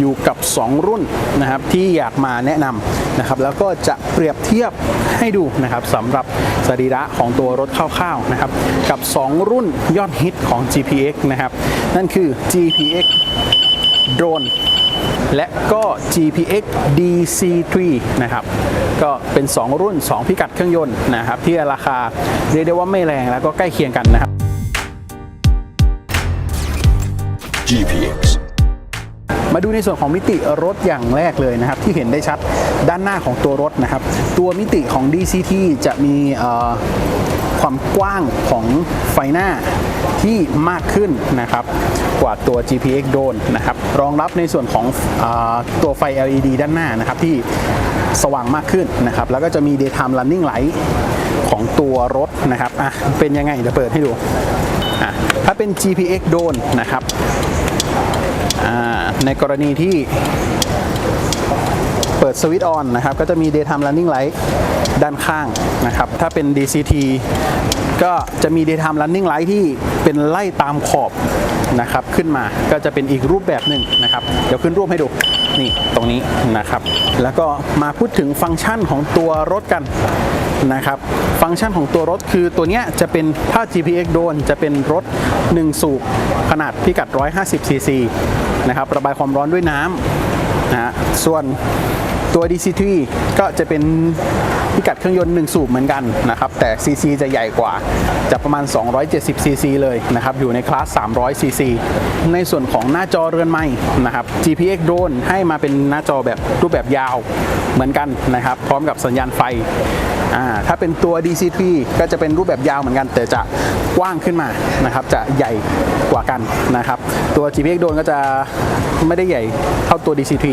อยู่กับ 2 รุ่นนะครับที่อยากมาแนะนำนะครับแล้วก็จะเปรียบเทียบให้ดูนะครับสำหรับสรีระของตัวรถคร่าวๆนะครับกับ 2 รุ่นยอดฮิตของ GPX นะครับนั่นคือ GPX Drone และก็ GPX DC3 นะครับ ก็เป็น 2 รุ่น 2 พิกัดเครื่องยนต์นะครับ ที่ราคาเรียกได้ว่าไม่แรงแล้วก็ใกล้เคียงกันนะครับ GPX. มาดูในส่วนของมิติรถอย่างแรกเลยนะครับ ที่เห็นได้ชัดด้านหน้าของตัวรถนะครับ ตัวมิติของ DCT จะมีความกว้างของไฟหน้าที่มากขึ้นนะครับกว่าตัว GPX Drone นะครับ รองรับในส่วนของอตัวไฟ LED ด้านหน้านะครับที่สว่างมากขึ้นนะครับ แล้วก็จะมี daytime running light ของตัวรถนะครับอะเป็นยังไงเดี๋ยวเปิดให้ดูอะถ้าเป็น GPX Drone นะครับ ในกรณีที่เปิดสวิตช์ออนนะครับ ก็จะมี daytime running light ด้านข้างนะครับ ถ้าเป็น DCT ก็จะมี daytime running light ที่เป็นไล่ตามขอบนะครับ ขึ้นมาก็จะเป็นอีกรูปแบบหนึ่งนะครับ เดี๋ยวขึ้นรูปให้ดูนี่ตรงนี้นะครับ แล้วก็มาพูดถึงฟังก์ชันของตัวรถกันนะครับ ฟังก์ชันของตัวรถคือตัวเนี้ยจะเป็นถ้า GPX Drone จะเป็นรถ 1 สูบขนาดพิกัด 150 cc นะครับระบายความร้อนด้วยน้ำนะฮะส่วนตัว DCT ก็จะเป็นพิกัดเครื่องยนต์ 1 สูบเหมือนกันนะครับแต่ cc จะใหญ่กว่า จะประมาณ 270 cc เลยนะครับอยู่ในคลาส 300 cc ในส่วนของหน้าจอเรือนไม้นะครับ GPX Drone ให้มาเป็นหน้าจอแบบรูปแบบยาวเหมือนกันนะครับ พร้อมกับสัญญาณไฟ ถ้าเป็นตัว DC3 ก็จะเป็นรูปแบบยาวเหมือนกัน แต่จะ กว้างขึ้นมานะครับจะใหญ่กว่ากันนะครับตัว GPX โดนก็จะไม่ได้ใหญ่เท่าตัว DC3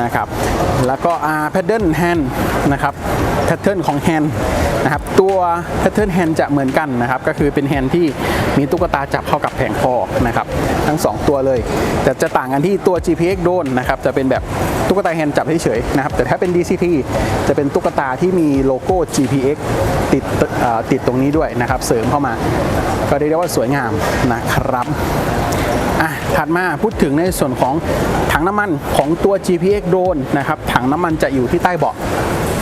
นะครับแล้วก็ R paddle hand นะครับ pattern ของ hand นะครับตัว pattern hand จะเหมือนกันนะครับก็คือเป็น hand ที่มีตุ๊กตาจับเข้ากับแผงคอนะครับทั้ง 2 ตัวเลย แต่จะต่างกันที่ตัว GPX โดนนะครับจะเป็นแบบตุ๊กตาแฮนด์จับเฉยๆนะครับแต่ถ้าเป็น DCT จะเป็นตุ๊กตาที่มีโลโก้ GPX ติดติดตรงนี้ด้วยนะครับเสริมเข้ามา ก็เรียกได้ว่าสวยงามนะครับอะถัดมาพูดถึงในส่วนของถังน้ำมันของตัว GPX Drone นะครับถังน้ำมันจะอยู่ที่ใต้เบาะ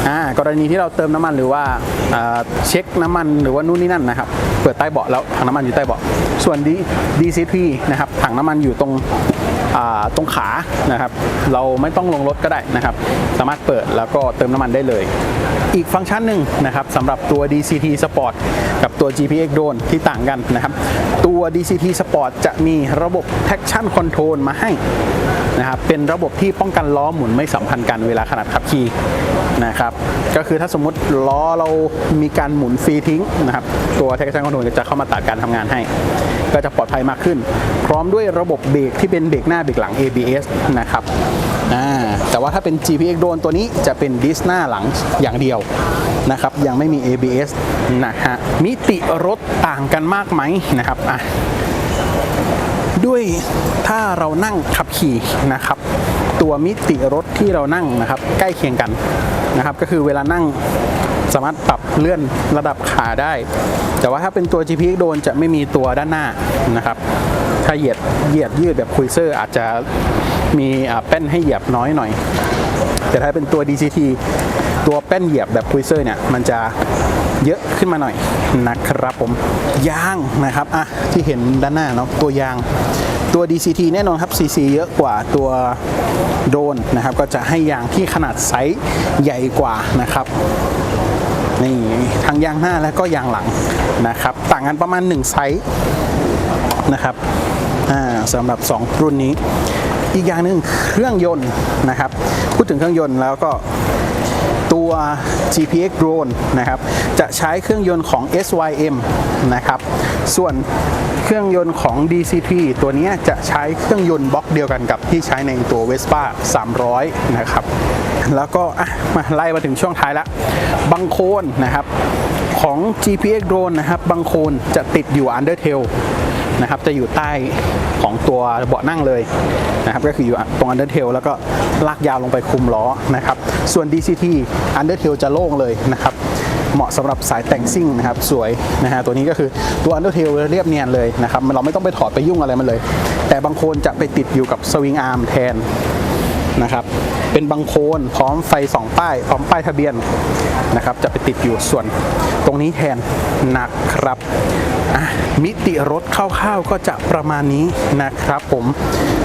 อ่ากรณีที่เราเติมน้ำมันหรือว่าเช็คน้ำมันหรือว่านู่นนี่นั่นนะครับ เปิดใต้เบาะแล้วถังน้ำมันอยู่ใต้เบาะส่วน D- DCP นะครับถังน้ำมันอยู่ตรงตรงขานะครับ เราไม่ต้องลงรถก็ได้นะครับ สามารถเปิดแล้วก็เติมน้ำมันได้เลย อีกฟังก์ชันหนึ่งนะครับสำหรับตัว DCT Sport กับตัว GPX Drone ที่ต่างกันนะครับ ตัว DCT Sport จะมีระบบ traction control มาให้ นะครับเป็นระบบที่ป้องกันล้อหมุนไม่สัมพันธ์กันเวลาขนาดขับขี่นะครับก็คือถ้าสมมติล้อเรามีการหมุนฟรีทิ้งนะครับตัว traction control จะเข้ามาตัดการทำงานให้ ก็จะปลอดภัยมากขึ้น พร้อมด้วยระบบเบรกที่เป็นเบรกหน้าเบรกหลัง ABS นะครับแต่ว่าถ้าเป็น GPX Drone ตัวนี้จะเป็นดิสหน้าหลังอย่างเดียวนะครับยังไม่มี ABS นะฮะมิติรถต่างกันมากไหมนะครับอะ ด้วยถ้าเรานั่งขับขี่นะครับ ตัวมิติรถที่เรานั่งนะครับ ใกล้เคียงกันนะครับ ก็คือเวลานั่งสามารถปรับเลื่อนระดับขาได้ แต่ว่าถ้าเป็นตัว GPX โดนจะไม่มีตัวด้านหน้านะครับ ถ้าเหยียดเหยียดยืดแบบคุยเซอร์อาจจะมีแป้นให้เหยียบน้อยหน่อย แต่ถ้าเป็นตัว DCT ตัวแป้นเหยียบแบบคุยเซอร์เนี่ยมันจะเยอะขึ้นมาหน่อยนะครับผมยางนะครับอะที่เห็นด้านหน้าเนาะตัวยางตัว DCT แน่นอนครับ CC เยอะกว่าตัวโดนนะครับ ก็จะให้ยางที่ขนาดไซส์ใหญ่กว่านะครับนี่ทั้งยางหน้าและก็ยางหลังนะครับ ต่างกันประมาณ 1 ไซส์นะครับอ่าสำหรับ 2 รุ่นนี้ อีกอย่างหนึ่งเครื่องยนต์นะครับ พูดถึงเครื่องยนต์แล้วก็ ตัว GPX Drone นะครับ จะใช้เครื่องยนต์ของ SYM นะครับ ส่วนเครื่องยนต์ของ DCT ตัวนี้จะใช้เครื่องยนต์บล็อกเดียวกันกับที่ใช้ในตัว Vespa 300 นะครับ แล้วก็มาไล่มาถึงช่วงท้ายล้วบังโคนนะครับของ GPX Drone นะครับบังโคนจะติดอยู่ Undertail นะครับจะอยู่ใต้ของตัวเบาะนั่งเลยนะครับก็คืออยู่ตรง Undertail แล้วก็ลากยาวลงไปคุมล้อนะครับส่วน DCT Undertail จะโล่งเลยนะครับเหมาะสำหรับสายแต่งซิ่งนะครับสวยนะฮะตัวนี้ก็คือตัว Undertail เรียบเนียนเลยนะครับเราไม่ต้องไปถอดไปยุ่งอะไรมันเลย แต่บางโคนจะไปติดอยู่กับสวิงอาร์มแทนนะครับเป็นบางโคนพร้อมไฟสองป้าย พร้อมป้ายทะเบียนนะครับจะไปติดอยู่ส่วน รงนี้แทนนะครับมิติรถคร่าวๆก็จะประมาณนี้นะครับผม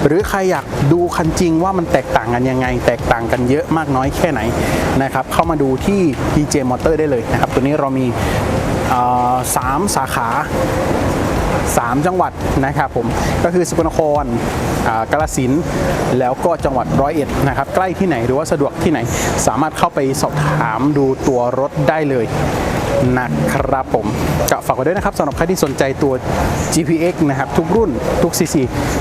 หรือใครอยากดูคันจริงว่ามันแตกต่างกันยังไง แตกต่างกันเยอะมากน้อยแค่ไหนนะครับ เข้ามาดูที่ PJ Motor ได้เลยนะครับ ตัวนี้เรามีสามสาขา 3 จังหวัดนะครับผมก็คือสกลนครกาฬสินแล้วก็จังหวัดร้อยเอ็ดนะครับ ใกล้ที่ไหนหรือว่าสะดวกที่ไหน สามารถเข้าไปสอบถามดูตัวรถได้เลย นะครับผมก็ฝากไว้ด้วยนะครับสำหรับใครที่สนใจตัว GPX นะครับทุกรุ่นทุก CC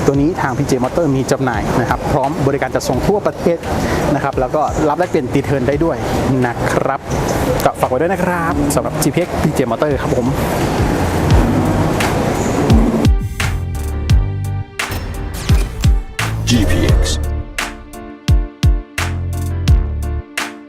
ตัวนี้ทาง PJ Motor มีจำหน่ายนะครับพร้อมบริการจัดส่งทั่วประเทศนะครับแล้วก็รับแลกเปลี่ยนตีเทินได้ด้วยนะครับก็ฝากไว้ด้วยนะครับสำหรับ GPX PJ Motor ครับผม GPA